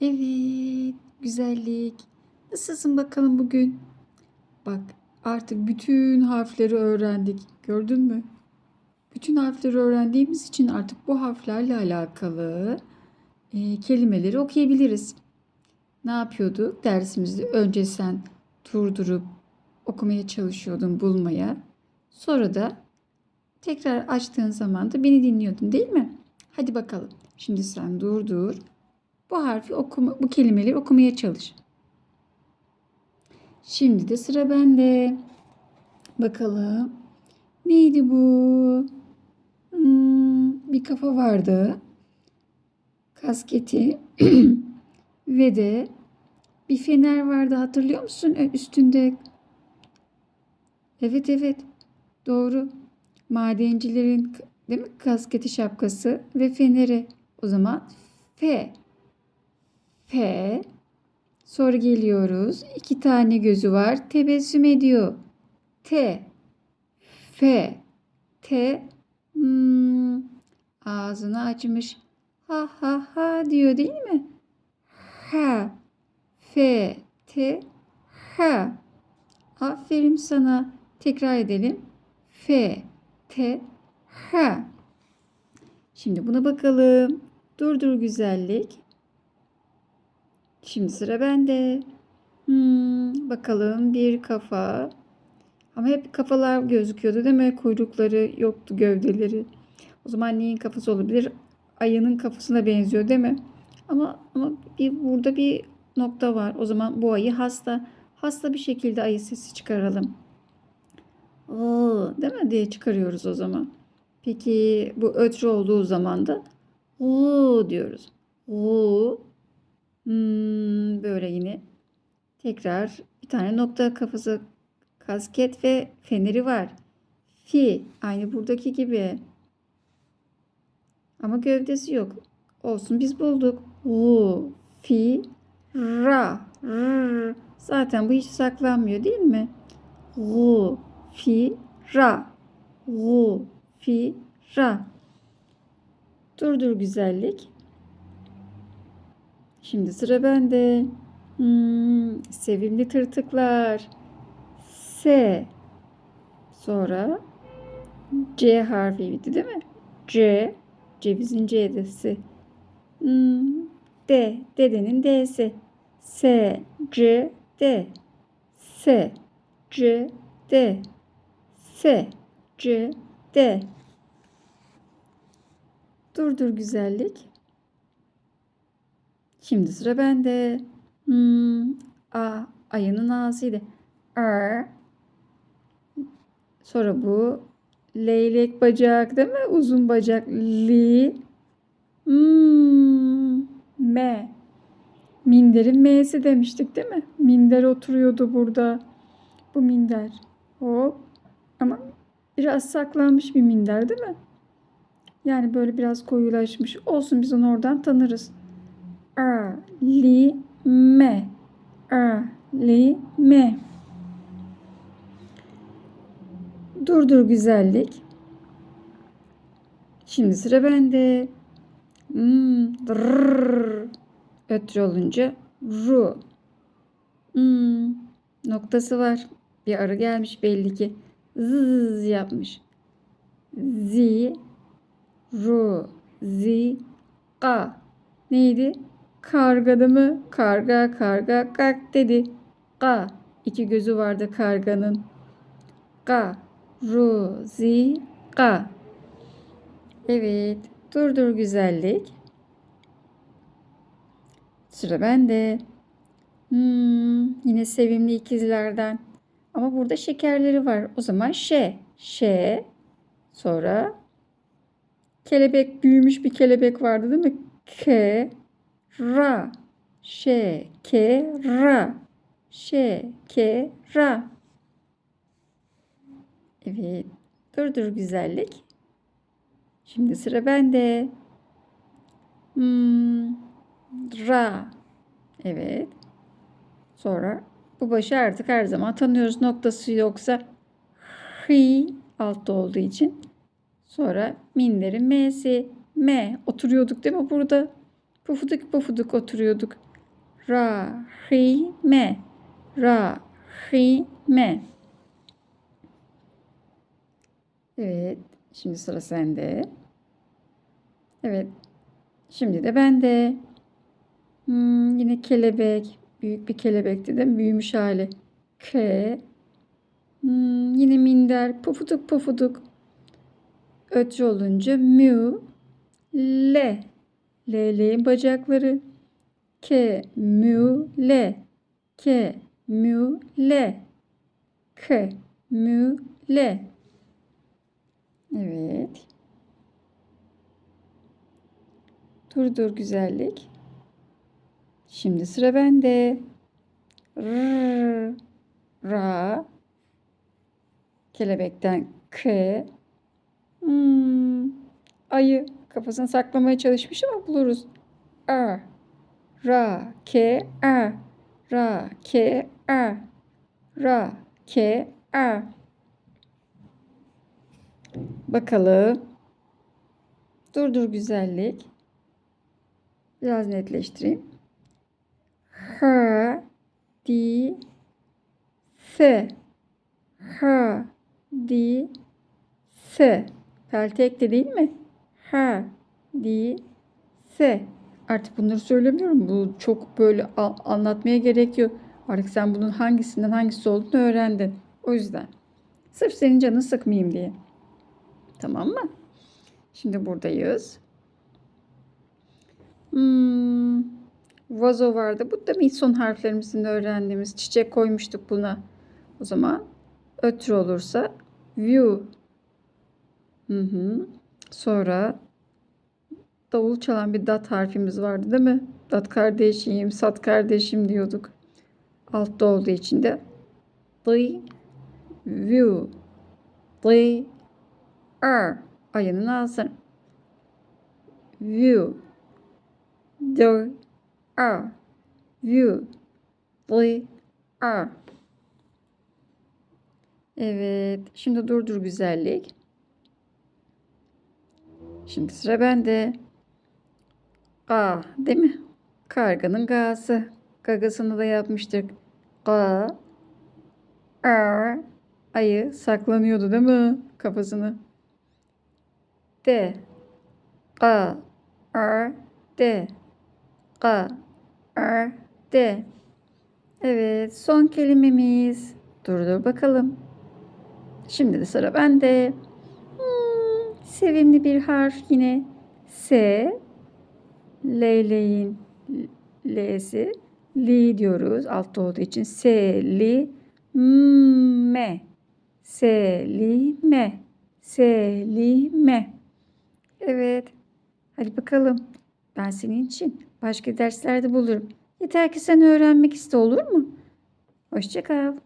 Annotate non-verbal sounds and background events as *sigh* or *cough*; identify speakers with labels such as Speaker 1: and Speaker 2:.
Speaker 1: Evet, güzellik. Nasılsın bakalım bugün? Bak, artık bütün harfleri öğrendik. Gördün mü? Bütün harfleri öğrendiğimiz için artık bu harflerle alakalı e, kelimeleri okuyabiliriz. Ne yapıyorduk dersimizde? Önce sen durdurup okumaya çalışıyordun, bulmaya. Sonra da tekrar açtığın zaman da beni dinliyordun, değil mi? Hadi bakalım. Şimdi sen durdur. Bu harfi okuma, bu kelimeleri okumaya çalış. Şimdi de sıra bende. Bakalım. Neydi bu? Hmm, bir kafa vardı. Kasketi *clears throat* ve de bir fener vardı hatırlıyor musun üstünde? Evet evet doğru. Madencilerin değil mi kasketi şapkası ve feneri. O zaman F. F. Sonra geliyoruz. İki tane gözü var. Tebessüm ediyor. T. F. T. Hmm, ağzını açmış. Ha ha ha diyor değil mi? Ha. F. T. Ha. Aferin sana. Tekrar edelim. F. T. Ha. Şimdi buna bakalım. Durdur güzellik. Şimdi sıra bende. Hmm, bakalım bir kafa. Ama hep kafalar gözüküyordu değil mi? Kuyrukları yoktu gövdeleri. O zaman neyin kafası olabilir? Ayının kafasına benziyor değil mi? Ama ama bir burada bir nokta var. O zaman bu ayı hasta. Hasta bir şekilde ayı sesi çıkaralım. Oo, değil mi diye çıkarıyoruz o zaman. Peki bu ötrü olduğu zaman da oo diyoruz. Oo. Hmm, böyle yine tekrar bir tane nokta kafası kasket ve feneri var. Fi aynı buradaki gibi. Ama gövdesi yok. Olsun biz bulduk. U, fi, ra, r. Zaten bu hiç saklanmıyor değil mi? U, fi, ra. U, fi, ra. Durdur güzellik. Şimdi sıra bende. Hmm, sevimli tırtıklar. S. Sonra C harfiydi değil mi? C. Cevizin C'si. Hmm, D. Dedenin D'si. S. C. D. S. C. D. S. C. D. Durdur güzellik. Şimdi sıra bende. Hmm, A. Ayının ağzıydı. R. Sonra bu leylek bacak değil mi? Uzun bacak. Li. Hmm, M. Minderin M'si demiştik değil mi? Minder oturuyordu burada. Bu minder. Hop. Ama biraz saklanmış bir minder değil mi? Yani böyle biraz koyulaşmış. Olsun biz onu oradan tanırız. A, li, me. A, li, me. Durdur güzellik. Şimdi sıra bende. Hmm. Ötürü olunca ru. Hmm, noktası var. Bir arı gelmiş belli ki. Zzz yapmış. Zi, ru, zi, ka. Neydi? Karga değil mi? Karga, karga, kak dedi. Ka. İki gözü vardı karganın. Ka. Ru, zi, ka. Evet. Durdur güzellik. Sıra bende. Hmm, yine sevimli ikizlerden. Ama burada şekerleri var. O zaman şe. Şe. Sonra kelebek büyümüş bir kelebek vardı değil mi? Ke. Ra. Şe. Ke. Ra. Şe. Ke. Ra. Evet. Durdur güzellik. Şimdi sıra bende. Hmm, ra. Evet. Sonra bu başı artık her zaman tanıyoruz. Noktası yoksa hi altta olduğu için. Sonra minderin m'si. M. Oturuyorduk değil mi burada? Pufuduk pufuduk oturuyorduk. Rahime. Rahime. Evet. Şimdi sıra sende. Evet. Şimdi de bende. Hmm, yine kelebek. Büyük bir kelebekti mi? Büyümüş hali. K. Hmm, yine minder. Pufuduk pufuduk. Ötü olunca mü. Le. Leleğin bacakları. K. Mü. Le. K. Mü. Le. K. Mü. Le. Evet. Dur dur güzellik. Şimdi sıra bende. R, ra. Kelebekten k. Hmm, ayı kafasını saklamaya çalışmış ama buluruz. A. Ra, k, a. Ra, k, a. Ra, k, a. Bakalım. Dur dur güzellik. Biraz netleştireyim. H di s H di s Peltek de değil mi? H di s Artık bunları söylemiyorum. Bu çok böyle anlatmaya gerek yok. Artık sen bunun hangisinden hangisi olduğunu öğrendin. O yüzden. Sırf senin canını sıkmayayım diye. Tamam mı? Şimdi buradayız. Hmm, vazo vardı. Bu da ilk son harflerimizin öğrendiğimiz. Çiçek koymuştuk buna. O zaman ötürü olursa view. Hı hı. Sonra davul çalan bir dat harfimiz vardı değil mi? Dat kardeşim, sat kardeşim diyorduk. Altta olduğu için de the view. The er ayının ağzı. View. The er. View. The er. Evet. Şimdi durdur güzellik. Şimdi sıra bende. Ga değil mi? Karganın gası. Gagasını da yapmıştık. Ga. Er. Ayı saklanıyordu değil mi? Kafasını. D. Ga. Er. D. Ga. Er. D. Evet. Son kelimemiz. Durdur bakalım. Şimdi de sıra bende. Sevimli bir harf yine. S. Leyleğin L'si. Li diyoruz. Altta olduğu için. S. Li. Me. Selime. Selime. Evet. Hadi bakalım. Ben senin için başka derslerde bulurum. Yeter ki sen öğrenmek iste olur mu? Hoşça kal.